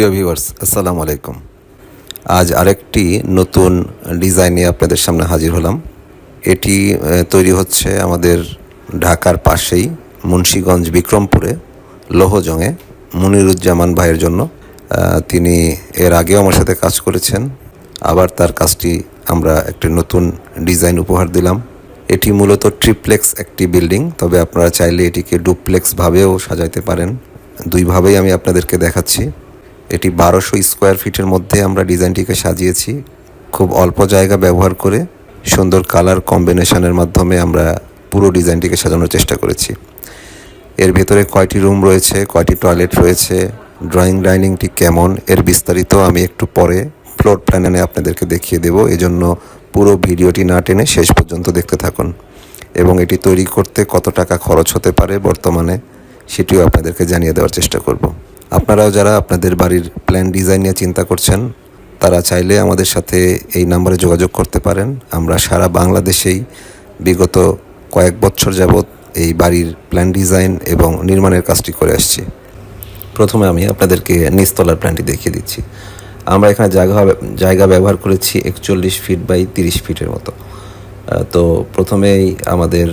প্রিয় ভিউয়ার্স আসসালামু আলাইকুম। আজ আরেকটি নতুন ডিজাইন নিয়ে আপনাদের সামনে হাজির হলাম। এটি তৈরি হচ্ছে আমাদের ঢাকার পাশেই মুন্সীগঞ্জ বিক্রমপুরে, লোহজংয়ে মুনিরুজ্জামান ভাইয়ের জন্য। তিনি এর আগেও আমার সাথে কাজ করেছেন। আবার তার কাজটি আমরা একটি নতুন ডিজাইন উপহার দিলাম। এটি মূলত ট্রিপ্লেক্স একটি বিল্ডিং তবে আপনারা চাইলে এটিকে ডুপ্লেক্স ভাবেও সাজাইতে পারেন। দুইভাবেই আমি আপনাদেরকে দেখাচ্ছি। এটি বারোশো স্কোয়ার ফিটের মধ্যে আমরা ডিজাইনটিকে সাজিয়েছি। খুব অল্প জায়গা ব্যবহার করে সুন্দর কালার কম্বিনেশনের মাধ্যমে আমরা পুরো ডিজাইনটিকে সাজানোর চেষ্টা করেছি। এর ভেতরে কয়টি রুম রয়েছে, কয়টি টয়লেট রয়েছে, ড্রয়িং ডাইনিংটি কেমন, এর বিস্তারিত আমি একটু পরে ফ্লোর প্ল্যানে আপনাদেরকে দেখিয়ে দেব। এজন্য পুরো ভিডিওটি না টেনে শেষ পর্যন্ত দেখতে থাকুন। এবং এটি তৈরি করতে কত টাকা খরচ হতে পারে বর্তমানে, সেটিও আপনাদেরকে জানিয়ে দেওয়ার চেষ্টা করব। আপনারাও যারা আপনাদের বাড়ির প্ল্যান ডিজাইন নিয়ে চিন্তা করছেন, তারা চাইলে আমাদের সাথে এই নাম্বারে যোগাযোগ করতে পারেন। আমরা সারা বাংলাদেশেই বিগত কয়েক বছর যাবৎ এই বাড়ির প্ল্যান ডিজাইন এবং নির্মাণের কাজটি করে আসছি। প্রথমে আমি আপনাদেরকে নিচতলার প্ল্যানটি দেখিয়ে দিচ্ছি। আমরা এখানে জায়গা জায়গা ব্যবহার করেছি একচল্লিশ ফিট বাই তিরিশ ফিটের মতো। তো প্রথমেই আমাদের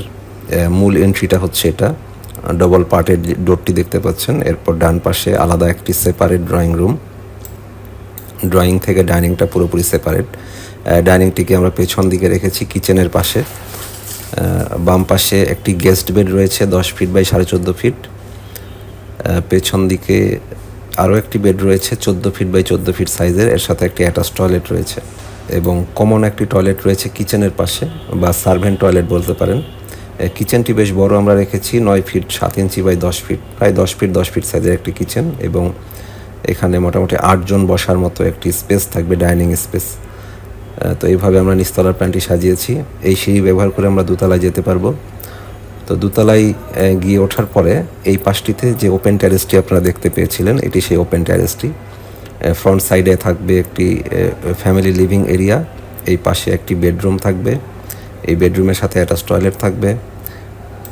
মূল এন্ট্রিটা হচ্ছে এটা। ডবল পার্টের ডোরটি দেখতে পাচ্ছেন। এরপর ডান পাশে আলাদা একটি সেপারেট ড্রয়িং রুম ড্রয়িং থেকে ডাইনিংটা পুরোপুরি সেপারেট ডাইনিংটিকে আমরা পেছন দিকে রেখেছি কিচেনের পাশে। বাম পাশে একটি গেস্ট বেড রয়েছে, দশ ফিট বাই সাড়ে চোদ্দ ফিট পেছন দিকে আরও একটি বেড রয়েছে, চোদ্দ ফিট বাই চোদ্দ ফিট সাইজের এর সাথে একটি অ্যাটাচ টয়লেট রয়েছে। এবং কমন একটি টয়লেট রয়েছে কিচেনের পাশে, বা সার্ভেন্ট টয়লেট বলতে পারেন। কিচেনটি বেশ বড় আমরা রেখেছি, নয় ফিট সাত ইঞ্চি বাই দশ ফিট প্রায় দশ ফিট দশ ফিট সাইজের একটি কিচেন এবং এখানে মোটামুটি আটজন বসার মতো একটি স্পেস থাকবে ডাইনিং স্পেস তো এইভাবে আমরা নিচতলার প্ল্যানটি সাজিয়েছি। এই সিঁড়ি ব্যবহার করে আমরা দোতলায় যেতে পারব। তো দোতলায় গিয়ে ওঠার পরে এই পাশটিতে যে ওপেন ট্যারেসটি আপনারা দেখতে পেয়েছিলেন, এটি সেই ওপেন ট্যারেসটি ফ্রন্ট সাইডে থাকবে একটি ফ্যামিলি লিভিং এরিয়া এই পাশে একটি বেডরুম থাকবে। এই বেডরুমের সাথে অ্যাটাচ টয়লেট থাকবে।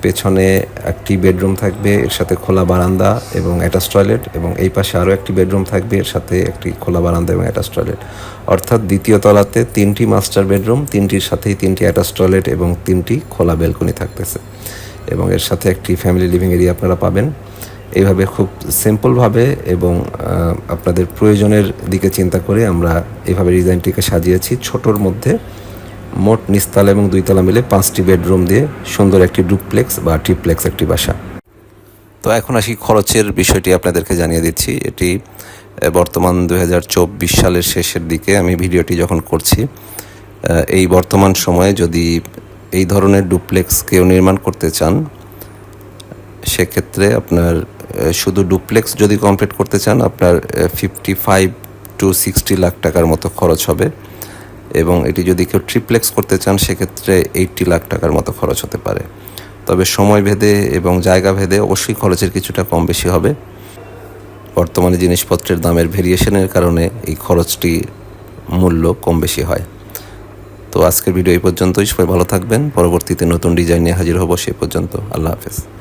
পেছনে একটি বেডরুম থাকবে, এর সাথে খোলা বারান্দা এবং অ্যাটাচ টয়লেট এবং এই পাশে আরও একটি বেডরুম থাকবে, এর সাথে একটি খোলা বারান্দা এবং অ্যাটাচ টয়লেট অর্থাৎ দ্বিতীয় তলাতে তিনটি মাস্টার বেডরুম তিনটির সাথেই তিনটি অ্যাটাচ টয়লেট এবং তিনটি খোলা বেলকনি থাকতেছে। এবং এর সাথে একটি ফ্যামিলি লিভিং এরিয়া আপনারা পাবেন। এইভাবে খুব সিম্পলভাবে এবং আপনাদের প্রয়োজনের দিকে চিন্তা করে আমরা এভাবে ডিজাইনটিকে সাজিয়েছি। ছোটোর মধ্যে মোট নিচতলা এবং দুইতলা মিলে পাঁচটি বেডরুম দিয়ে সুন্দর একটি ডুপ্লেক্স বা ট্রিপ্লেক্স একটি বাসা। তো এখন আসি খরচের বিষয়টি আপনাদেরকে জানিয়ে দিচ্ছি। এটি বর্তমান দু হাজার চব্বিশ সালের শেষের দিকে আমি ভিডিওটি যখন করছি এই বর্তমান সময়ে যদি এই ধরনের ডুপ্লেক্স কেউ নির্মাণ করতে চান, সেক্ষেত্রে আপনার শুধু ডুপ্লেক্স যদি কমপ্লিট করতে চান, আপনার fifty five to sixty lakh টাকার মতো খরচ হবে। এবং এটি যদি কেউ ট্রিপ্লেক্স করতে চান, সেক্ষেত্রে এইটটি লাখ টাকার মতো খরচ হতে পারে। তবে সময় ভেদে এবং জায়গা ভেদে অবশ্যই খরচের কিছুটা কম বেশি হবে। বর্তমানে জিনিসপত্রের দামের ভেরিয়েশনের কারণে এই খরচটি মূল্য কম বেশি হয়। তো আজকের ভিডিও এই পর্যন্তই। সবাই ভালো থাকবেন। পরবর্তীতে নতুন ডিজাইন নিয়ে হাজির হব সে পর্যন্ত। আল্লাহ হাফেজ।